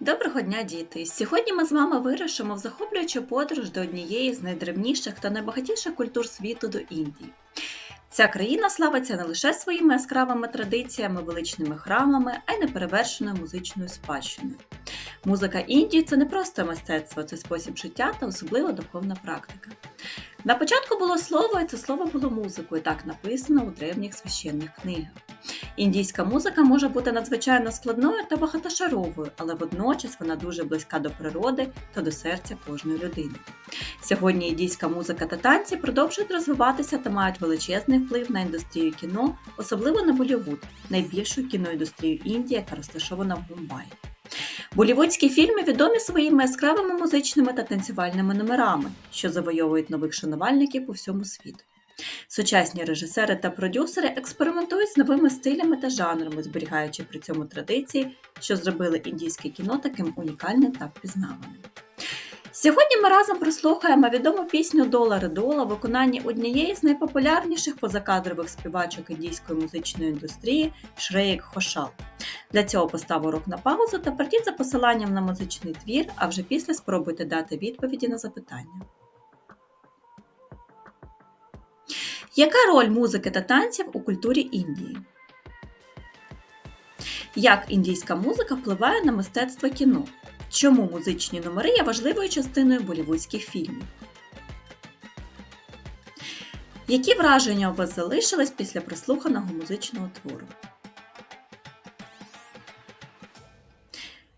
Доброго дня, діти! Сьогодні ми з вами вирушимо в захоплюючу подорож до однієї з найдревніших та найбагатіших культур світу до Індії. Ця країна славиться не лише своїми яскравими традиціями, величними храмами, а й неперевершеною музичною спадщиною. Музика Індії це не просто мистецтво, це спосіб життя та особлива духовна практика. На початку було слово, і це слово було музикою, так написано у древніх священних книгах. Індійська музика може бути надзвичайно складною та багатошаровою, але водночас вона дуже близька до природи та до серця кожної людини. Сьогодні індійська музика та танці продовжують розвиватися та мають величезний вплив на індустрію кіно, особливо на Болівуд, найбільшу кіноіндустрію Індії, яка розташована в Мумбаї. Болівудські фільми відомі своїми яскравими музичними та танцювальними номерами, що завойовують нових шанувальників по всьому світу. Сучасні режисери та продюсери експериментують з новими стилями та жанрами, зберігаючи при цьому традиції, що зробили індійське кіно таким унікальним та впізнаваним. Сьогодні ми разом прослухаємо відому пісню Долари дола в виконанні однієї з найпопулярніших позакадрових співачок індійської музичної індустрії Шреєк Хошал. Для цього постав урок на паузу та прийдіть за посиланням на музичний твір, а вже після спробуйте дати відповіді на запитання. Яка роль музики та танців у культурі Індії? Як індійська музика впливає на мистецтво кіно? Чому музичні номери є важливою частиною болівудських фільмів? Які враження у вас залишились після прослуханого музичного твору?